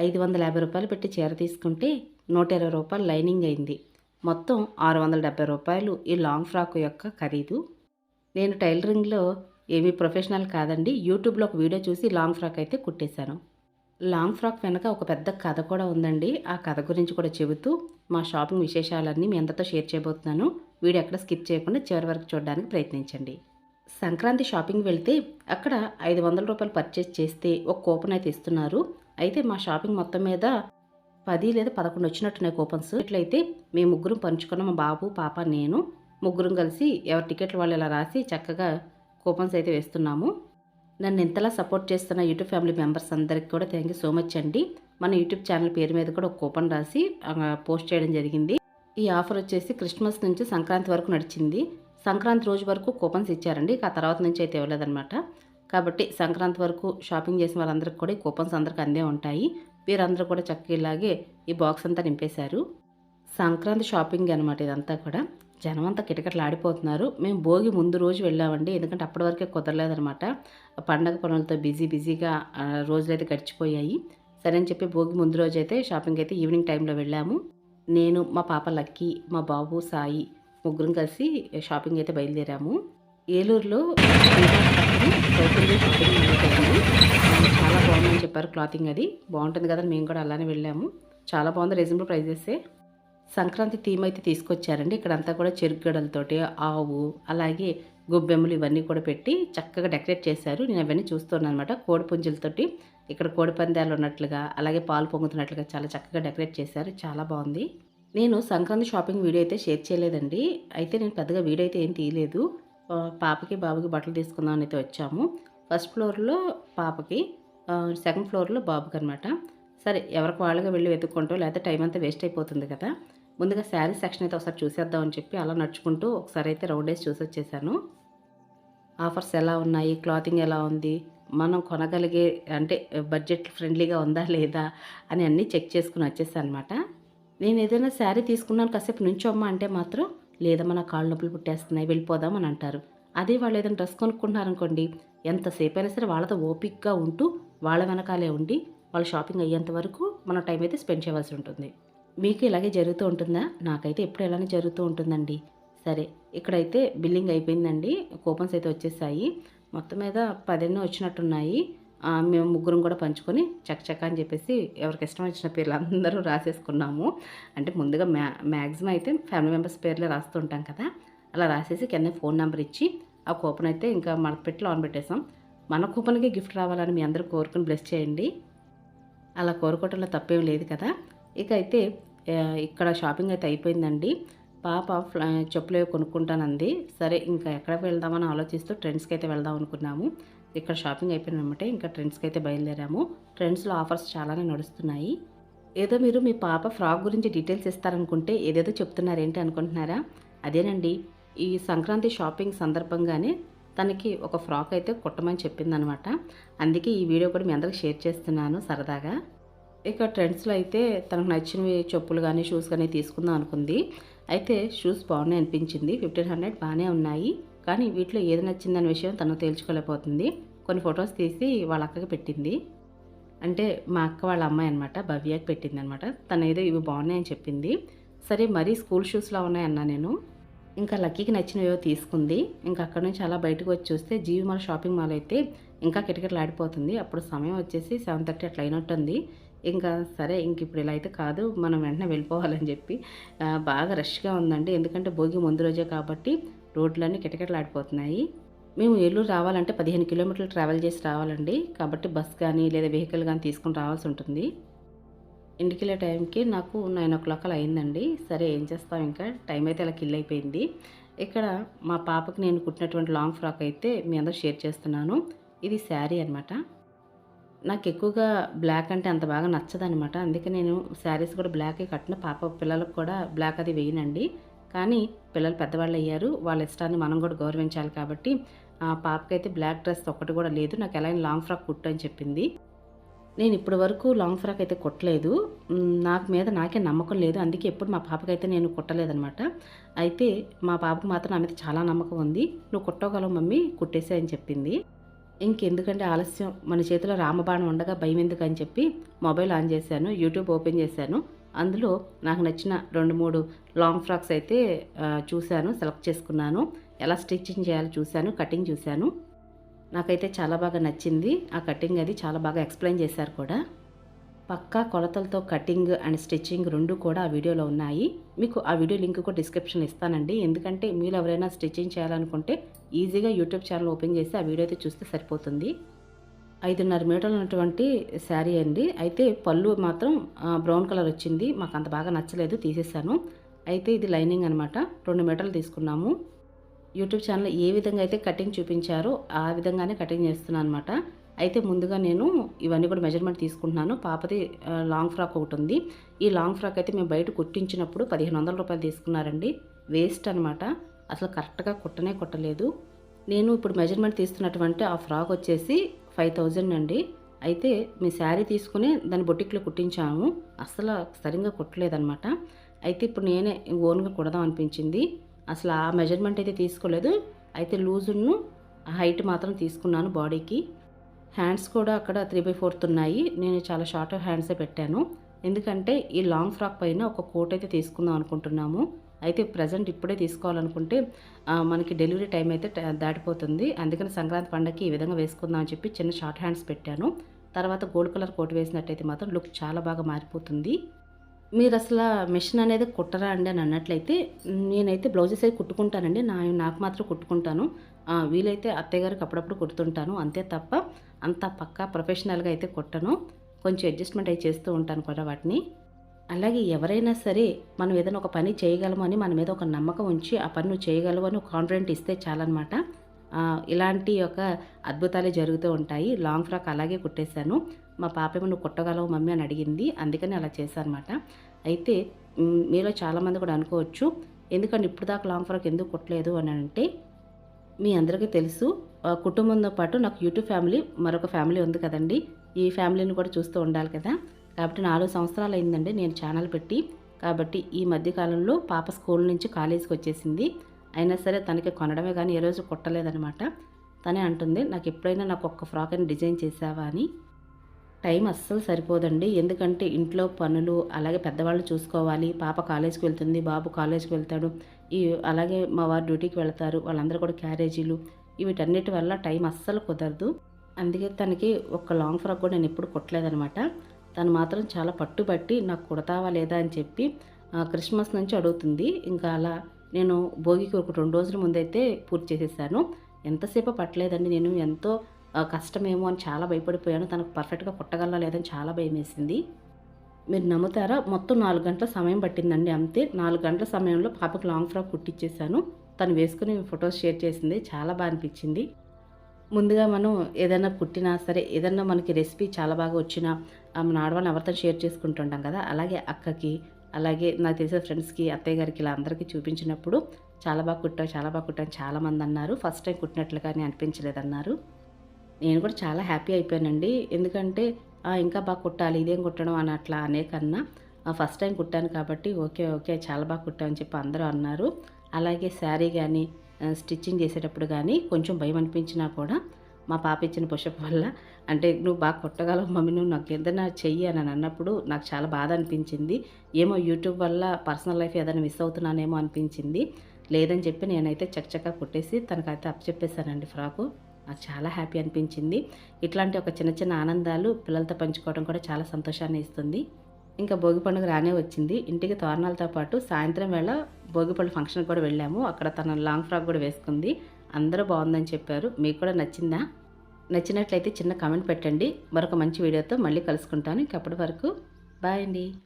ఐదు వందల యాభై రూపాయలు పెట్టి చీర తీసుకుంటే నూట ఇరవై రూపాయలు లైనింగ్ అయింది. మొత్తం ఆరు వందల డెబ్బై రూపాయలు ఈ లాంగ్ ఫ్రాక్ యొక్క ఖరీదు. నేను టైలరింగ్లో ఏమీ ప్రొఫెషనల్ కాదండి. యూట్యూబ్లో ఒక వీడియో చూసి లాంగ్ ఫ్రాక్ అయితే కుట్టేశాను. లాంగ్ ఫ్రాక్ వెనక ఒక పెద్ద కథ కూడా ఉందండి. ఆ కథ గురించి కూడా చెబుతూ మా షాపింగ్ విశేషాలన్నీ మీ అందరితో షేర్ చేయబోతున్నాను. వీడియో ఎక్కడ స్కిప్ చేయకుండా చివరి వరకు చూడడానికి ప్రయత్నించండి. సంక్రాంతి షాపింగ్ వెళ్తే అక్కడ ఐదు వందల రూపాయలు పర్చేస్ చేస్తే ఒక కూపన్ అయితే ఇస్తున్నారు. అయితే మా షాపింగ్ మొత్తం మీద పది లేదా పదకొండు వచ్చినట్టున్నాయి కూపన్స్. ఇట్లయితే మేము ముగ్గురం పంచుకున్న మా బాబు పాప నేను. ముగ్గురం కలిసి ఎవరి టికెట్లు వాళ్ళు ఇలా రాసి చక్కగా కూపన్స్ అయితే వేస్తున్నాము. నన్ను ఇంతలా సపోర్ట్ చేస్తున్న యూట్యూబ్ ఫ్యామిలీ మెంబర్స్ అందరికి కూడా థ్యాంక్ యూ సో మచ్ అండి. మన యూట్యూబ్ ఛానల్ పేరు మీద కూడా ఒక కూపన్ రాసి పోస్ట్ చేయడం జరిగింది. ఈ ఆఫర్ వచ్చేసి క్రిస్మస్ నుంచి సంక్రాంతి వరకు నడిచింది. సంక్రాంతి రోజు వరకు కూపన్స్ ఇచ్చారండి. ఆ తర్వాత నుంచి అయితే ఇవ్వలేదన్నమాట. కాబట్టి సంక్రాంతి వరకు షాపింగ్ చేసిన వాళ్ళందరికీ కూడా ఈ కూపన్స్ అందరికీ అందే ఉంటాయి. వీరందరూ కూడా చక్కగా ఇలాగే ఈ బాక్స్ అంతా నింపేశారు. సంక్రాంతి షాపింగ్ అనమాట ఇదంతా కూడా. జనం అంతా కిటకిటలాడిపోతున్నారు మేము భోగి ముందు రోజు వెళ్ళామండి. ఎందుకంటే అప్పటి వరకే కుదరలేదనమాట పండగ పనులతో బిజీ బిజీగా రోజులైతే గడిచిపోయాయి. సరే అని చెప్పి భోగి ముందు రోజు అయితే షాపింగ్ అయితే ఈవినింగ్ టైంలో వెళ్ళాము. నేను మా పాప లక్కీ మా బాబు సాయి ముగ్గురం కలిసి షాపింగ్ అయితే బయలుదేరాము. ఏలూరులో సౌత్ ఇండియన్ షాపింగ్ చాలా బాగుందని చెప్పారు క్లాతింగ్ అది. బాగుంటుంది కదా మేము కూడా అలానే వెళ్ళాము. చాలా బాగుంది రీజనబుల్ ప్రైజెసే సంక్రాంతి థీమ్ అయితే తీసుకొచ్చారండి. ఇక్కడంతా కూడా చెరుకు గడలతోటి ఆవు అలాగే గొబ్బెమ్మలు ఇవన్నీ కూడా పెట్టి చక్కగా డెకరేట్ చేశారు. నేను అవన్నీ చూస్తున్నాను అనమాట కోడి పుంజులతోటి ఇక్కడ కోడి పందాలు ఉన్నట్లుగా అలాగే పాలు పొంగుతున్నట్లుగా చాలా చక్కగా డెకరేట్ చేశారు. చాలా బాగుంది. నేను సంక్రాంతి షాపింగ్ వీడియో అయితే షేర్ చేయలేదండి. అయితే నేను పెద్దగా వీడియో అయితే ఏం తీయలేదు. పాపకి బాబుకి బట్టలు తీసుకుందామని అయితే వచ్చాము. ఫస్ట్ ఫ్లోర్లో పాపకి సెకండ్ ఫ్లోర్లో బాబుకి అనమాట సరే ఎవరికి వాళ్ళుగా వెళ్ళి వెతుక్కుంటూ లేకపోతే టైం అంతా వేస్ట్ అయిపోతుంది కదా. ముందుగా శారీ సెక్షన్ అయితే ఒకసారి చూసేద్దామని చెప్పి అలా నడుచుకుంటూ ఒకసారి అయితే రౌండ్ వేసి చూసి వచ్చేసాను ఆఫర్స్ ఎలా ఉన్నాయి? క్లాతింగ్ ఎలా ఉంది? మనం కొనగలిగే అంటే బడ్జెట్ ఫ్రెండ్లీగా ఉందా లేదా అని అన్నీ చెక్ చేసుకుని వచ్చేసాను అనమాట నేను ఏదైనా శారీ తీసుకున్నాను కాసేపు నుంచోమ్మా అంటే మాత్రం లేదమ్మా నా కాళ్ళు నొప్పులు పుట్టేస్తున్నాయి వెళ్ళిపోదాం అని అంటారు. అదే వాళ్ళు ఏదైనా డ్రెస్ కొనుక్కుంటున్నారనుకోండి ఎంతసేపు అయినా సరే వాళ్ళతో ఓపిక్గా ఉంటూ వాళ్ళ వెనకాలే ఉండి వాళ్ళ షాపింగ్ అయ్యేంత వరకు మన టైం అయితే స్పెండ్ చేయవలసి ఉంటుంది. మీకు ఇలాగే జరుగుతూ ఉంటుందా? నాకైతే ఎప్పుడు ఇలానే జరుగుతూ ఉంటుందండి. సరే ఇక్కడైతే బిల్లింగ్ అయిపోయిందండి. కూపన్స్ అయితే వచ్చేసాయి. మొత్తం మీద పదిన్నో వచ్చినట్టున్నాయి. మేము ముగ్గురం కూడా పంచుకొని చకచక అని చెప్పేసి ఎవరికి ఇష్టం వచ్చిన పేర్లు అందరూ రాసేసుకున్నాము. అంటే ముందుగా మ్యా మ్యాక్సిమం అయితే ఫ్యామిలీ మెంబర్స్ పేర్లే రాస్తుంటాం కదా. అలా రాసేసి కింద ఫోన్ నెంబర్ ఇచ్చి ఆ కూపన్ అయితే ఇంకా మన పెట్టి ఆన్ పెట్టేసాం మన కూపన్కి గిఫ్ట్ రావాలని మీ అందరూ కోరుకుని బ్లెస్ చేయండి. అలా కోరుకోవటంలో తప్పేం లేదు కదా. ఇక అయితే ఇక్కడ షాపింగ్ అయితే అయిపోయిందండి. పాప చెప్పులు కొనుక్కుంటానంది. సరే ఇంకా ఎక్కడికి వెళ్దామని ఆలోచిస్తూ ట్రెండ్స్కి అయితే వెళ్దాం అనుకున్నాము. ఇక్కడ షాపింగ్ అయిపోయినమాట. ఇంకా ట్రెండ్స్కి అయితే బయలుదేరాము. ట్రెండ్స్లో ఆఫర్స్ చాలానే నడుస్తున్నాయి. ఏదో మీరు మీ పాప ఫ్రాక్ గురించి డీటెయిల్స్ ఇస్తారనుకుంటే ఏదేదో చెప్తున్నారు ఏంటి అనుకుంటున్నారా? అదేనండి. ఈ సంక్రాంతి షాపింగ్ సందర్భంగానే తనకి ఒక ఫ్రాక్ అయితే కుట్టమని చెప్పిందనమాట. అందుకే ఈ వీడియో కూడా మీ అందరికి షేర్ చేస్తున్నాను సరదాగా. ఇక ట్రెండ్స్లో అయితే తనకు నచ్చినవి చెప్పులు కానీ షూస్ కానీ తీసుకుందాం అనుకుంది. అయితే షూస్ బాగున్నాయి అనిపించింది. ఫిఫ్టీన్ హండ్రెడ్ బాగానే ఉన్నాయి. కానీ వీటిలో ఏది నచ్చిందనే విషయం తను తేల్చుకోలేకపోతుంది. కొన్ని ఫొటోస్ తీసి వాళ్ళ అక్కకి పెట్టింది. అంటే మా అక్క వాళ్ళ అమ్మాయి అనమాట భవ్యకి పెట్టింది అనమాట తను ఏదో ఇవి బాగున్నాయని చెప్పింది. సరే మరీ స్కూల్ షూస్లో ఉన్నాయన్నా నేను. ఇంకా లక్కీకి నచ్చినవేవో తీసుకుంది. ఇంకా అక్కడ నుంచి అలా బయటకు వచ్చి చూస్తే జీవి మాల్ షాపింగ్ మాల్ అయితే ఇంకా కిటకిటలాడిపోతుంది అప్పుడు సమయం వచ్చేసి సెవెన్ థర్టీ అట్లా అయినట్టుంది. ఇంకా సరే ఇంక ఇప్పుడు ఇలా అయితే కాదు మనం వెంటనే వెళ్ళిపోవాలని చెప్పి బాగా రష్గా ఉందండి. ఎందుకంటే భోగి ముందు రోజే కాబట్టి రోడ్లన్నీ కిటకిటలాడిపోతున్నాయి. మేము ఏలూరు రావాలంటే పదిహేను కిలోమీటర్లు ట్రావెల్ చేసి రావాలండి. కాబట్టి బస్ కానీ లేదా వెహికల్ కానీ తీసుకుని రావాల్సి ఉంటుంది. ఇంటికి వెళ్ళే టైంకి నాకు నైన్ ఓ క్లాక్ అలా అయిందండి. సరే ఏం చేస్తాం ఇంకా? టైం అయితే అలా కిల్ అయిపోయింది. ఇక్కడ మా పాపకి నేను కుట్టినటువంటి లాంగ్ ఫ్రాక్ అయితే మీ అందరూ షేర్ చేస్తున్నాను. ఇది శారీ అనమాట నాకు ఎక్కువగా బ్లాక్ అంటే అంత బాగా నచ్చదనమాట అందుకే నేను శారీస్ కూడా బ్లాకే కట్టిన. పాప పిల్లలకు కూడా బ్లాక్ అది వేయనండి. కానీ పిల్లలు పెద్దవాళ్ళు అయ్యారు వాళ్ళ ఇష్టాన్ని మనం కూడా గౌరవించాలి కాబట్టి ఆ పాపకైతే బ్లాక్ డ్రెస్ ఒక్కటి కూడా లేదు. నాకు ఎలా లాంగ్ ఫ్రాక్ కుట్టు అని చెప్పింది. నేను ఇప్పటి వరకు లాంగ్ ఫ్రాక్ అయితే కుట్టలేదు. నాకు మీద నాకే నమ్మకం లేదు. అందుకే ఎప్పుడు మా పాపకైతే నేను కుట్టలేదనమాట అయితే మా పాపకు మాత్రం నా మీద చాలా నమ్మకం ఉంది. నువ్వు కుట్టగలవు మమ్మీ కుట్టేసే అని చెప్పింది. ఇంకెందుకంటే ఆలస్యం. మన చేతిలో రామబాణం ఉండగా భయం ఎందుకు అని చెప్పి మొబైల్ ఆన్ చేశాను. యూట్యూబ్ ఓపెన్ చేశాను. అందులో నాకు నచ్చిన రెండు మూడు లాంగ్ ఫ్రాక్స్ అయితే చూశాను సెలెక్ట్ చేసుకున్నాను. ఎలా స్టిచ్చింగ్ చేయాలో చూశాను కటింగ్ చూశాను. నాకైతే చాలా బాగా నచ్చింది. ఆ కటింగ్ అది చాలా బాగా ఎక్స్ప్లెయిన్ చేశారు కూడా. పక్కా కొలతలతో కటింగ్ అండ్ స్టిచ్చింగ్ రెండు కూడా ఆ వీడియోలో ఉన్నాయి. మీకు ఆ వీడియో లింక్ కూడా డిస్క్రిప్షన్ ఇస్తానండి. ఎందుకంటే మీరు ఎవరైనా స్టిచ్చింగ్ చేయాలనుకుంటే ఈజీగా యూట్యూబ్ ఛానల్ ఓపెన్ చేసి ఆ వీడియో అయితే చూస్తే సరిపోతుంది. ఐదున్నర మీటర్లు ఉన్నటువంటి శారీ అండి. అయితే పళ్ళు మాత్రం బ్రౌన్ కలర్ వచ్చింది. మాకు అంత బాగా నచ్చలేదు తీసేసాను. అయితే ఇది లైనింగ్ అనమాట రెండు మీటర్లు తీసుకున్నాము. యూట్యూబ్ ఛానల్ ఏ విధంగా అయితే కటింగ్ చూపించారో ఆ విధంగానే కటింగ్ చేస్తున్నాను అనమాట అయితే ముందుగా నేను ఇవన్నీ కూడా మెజర్మెంట్ తీసుకుంటున్నాను. పాపది లాంగ్ ఫ్రాక్ ఒకటి ఉంది. ఈ లాంగ్ ఫ్రాక్ అయితే మేము బయట కుట్టించినప్పుడు పదిహేను వందల రూపాయలు తీసుకున్నారండి. వేస్ట్ అనమాట అసలు కరెక్ట్గా కుట్టనే కుట్టలేదు. నేను ఇప్పుడు మెజర్మెంట్ తీస్తున్నటువంటి ఆ ఫ్రాక్ వచ్చేసి ఫైవ్ థౌజండ్ అండి. అయితే మీ శారీ తీసుకుని దాన్ని బొటిక్లో కుట్టించాము. అసలు సరిగ్గా కుట్టలేదనమాట అయితే ఇప్పుడు నేనే ఓన్గా కుడదాం అనిపించింది. అసలు ఆ మెజర్మెంట్ అయితే తీసుకోలేదు. అయితే లూజును హైట్ మాత్రం తీసుకున్నాను బాడీకి. హ్యాండ్స్ కూడా అక్కడ త్రీ బై ఫోర్త్ ఉన్నాయి. నేను చాలా షార్ట్ హ్యాండ్సే పెట్టాను. ఎందుకంటే ఈ లాంగ్ ఫ్రాక్ పైన ఒక కోట్ అయితే తీసుకుందాం అనుకుంటున్నాము. అయితే ప్రజెంట్ ఇప్పుడే తీసుకోవాలనుకుంటే మనకి డెలివరీ టైం అయితే దాటిపోతుంది. అందుకని సంక్రాంతి పండగకి ఈ విధంగా వేసుకుందాం అని చెప్పి చిన్న షార్ట్ హ్యాండ్స్ పెట్టాను. తర్వాత గోల్డ్ కలర్ కోట్ వేసినట్టయితే మాత్రం లుక్ చాలా బాగా మారిపోతుంది. మీరు అసలు మిషన్ అనేది కుట్టరా అండి అని అన్నట్లయితే నేనైతే బ్లౌజెస్ అయితే కుట్టుకుంటానండి. నా నాకు మాత్రం కుట్టుకుంటాను. వీలైతే అత్తయ్య గారికి అప్పుడప్పుడు కుడుతుంటాను. అంతే తప్ప అంత పక్కా ప్రొఫెషనల్గా అయితే కుట్టను. కొంచెం అడ్జస్ట్మెంట్ అయి చేస్తూ ఉంటాను కూడా వాటిని. అలాగే ఎవరైనా సరే మనం ఏదైనా ఒక పని చేయగలమని మన మీద ఒక నమ్మకం ఉంచి ఆ పని నువ్వు చేయగలవు అని కాన్ఫిడెంట్ ఇస్తే చాలన్నమాట. ఇలాంటి ఒక అద్భుతాలే జరుగుతూ ఉంటాయి. లాంగ్ ఫ్రాక్ అలాగే కుట్టేశాను. మా పాప ఏమో నువ్వు కుట్టగలవు మమ్మీ అని అడిగింది. అందుకని అలా చేశానమాట. అయితే మీలో చాలామంది కూడా అనుకోవచ్చు ఎందుకంటే ఇప్పుడు దాకా లాంగ్ ఫ్రాక్ ఎందుకు కుట్టలేదు? అని అంటే మీ అందరికీ తెలుసు ఆ, కుటుంబంతో పాటు నాకు యూట్యూబ్ ఫ్యామిలీ మరొక ఫ్యామిలీ ఉంది కదండి. ఈ ఫ్యామిలీని కూడా చూస్తూ ఉండాలి కదా. కాబట్టి నాలుగు సంవత్సరాలు అయిందండి నేను ఛానల్ పెట్టి. కాబట్టి ఈ మధ్యకాలంలో పాప స్కూల్ నుంచి కాలేజీకి వచ్చేసింది. అయినా సరే తనకి కొనడమే కానీ ఏ రోజు కుట్టలేదనమాట తనే అంటుంది నాకు ఎప్పుడైనా నాకు ఒక్క ఫ్రాక్ అని డిజైన్ చేసావా? అని. టైం అస్సలు సరిపోదండి. ఎందుకంటే ఇంట్లో పనులు అలాగే పెద్దవాళ్ళు చూసుకోవాలి. పాప కాలేజీకి వెళ్తుంది బాబు కాలేజీకి వెళ్తాడు. ఈ అలాగే మా వారు డ్యూటీకి వెళ్తారు వాళ్ళందరూ కూడా క్యారేజీలు. వీటన్నిటి వల్ల టైం అస్సలు కుదరదు. అందుకే తనకి ఒక లాంగ్ ఫ్రాక్ కూడా నేను ఎప్పుడు కుట్టలేదనమాట తను మాత్రం చాలా పట్టుబట్టి నాకు కుడతావా లేదా? అని చెప్పి క్రిస్మస్ నుంచి అడుగుతుంది. ఇంకా అలా నేను భోగికి ఒక రెండు రోజుల ముందైతే పూర్తి చేసేసాను. ఎంతసేపు పట్టలేదండి నేను ఎంతో కష్టమేమో అని చాలా భయపడిపోయాను. తనకు పర్ఫెక్ట్గా కుట్టగలరా లేదని చాలా భయం వేసింది మీరు నమ్ముతారా? మొత్తం నాలుగు గంటల సమయం పట్టిందండి అంతే. నాలుగు గంటల సమయంలో పాపకు లాంగ్ ఫ్రాక్ కుట్టించేశాను తను వేసుకుని ఫొటోస్ షేర్ చేసింది. చాలా బాగా అనిపించింది. ముందుగా మనం ఏదైనా కుట్టినా సరే ఏదైనా మనకి రెసిపీ చాలా బాగా వచ్చినా ఆ, మన ఆడవాళ్ళని ఎవరితో షేర్ చేసుకుంటుంటాం కదా అలాగే అక్కకి అలాగే నాకు తెలిసిన ఫ్రెండ్స్కి అత్తయ్య గారికి ఇలా అందరికీ చూపించినప్పుడు చాలా బాగా కుట్టాం చాలా బాగా కుట్టాం చాలామంది అన్నారు. ఫస్ట్ టైం కుట్టినట్లుగానే అనిపించలేదన్నారు. నేను కూడా చాలా హ్యాపీ అయిపోయానండి. ఎందుకంటే ఇంకా బాగా కుట్టాలి ఇదేం కుట్టడం అని అట్లా అనే కన్నా ఫస్ట్ టైం కుట్టాను కాబట్టి ఓకే ఓకే చాలా బాగా కుట్టామని చెప్పి అందరూ అన్నారు. అలాగే శారీ కానీ స్టిచ్చింగ్ చేసేటప్పుడు కానీ కొంచెం భయం అనిపించినా కూడా మా పాప ఇచ్చిన పుషప్ వల్ల అంటే నువ్వు బాగా కొట్టగలవు మమ్మీ నువ్వు నాకు ఏదైనా చెయ్యి అని అన్నప్పుడు నాకు చాలా బాధ అనిపించింది. ఏమో యూట్యూబ్ వల్ల పర్సనల్ లైఫ్ ఏదైనా మిస్ అవుతున్నానేమో అనిపించింది. లేదని చెప్పి నేనైతే చక్కచక్క కొట్టేసి తనకైతే అప్ చెప్పేశానండి ఫ్రాకు. నాకు చాలా హ్యాపీ అనిపించింది. ఇట్లాంటి ఒక చిన్న చిన్న ఆనందాలు పిల్లలతో పంచుకోవడం కూడా చాలా సంతోషాన్ని ఇస్తుంది. ఇంకా భోగి పండుగ రానే వచ్చింది. ఇంటికి తోరణాలతో పాటు సాయంత్రం వేళ భోగిపళ్ళు ఫంక్షన్ కూడా వెళ్ళాము. అక్కడ తన లాంగ్ ఫ్రాక్ కూడా వేసుకుంది. అందరూ బాగుందని చెప్పారు. మీకు కూడా నచ్చిందా? నచ్చినట్లయితే చిన్న కామెంట్ పెట్టండి. మరొక మంచి వీడియోతో మళ్ళీ కలుసుకుంటాను. ఇంకప్పటి వరకు బాయ్ అండి.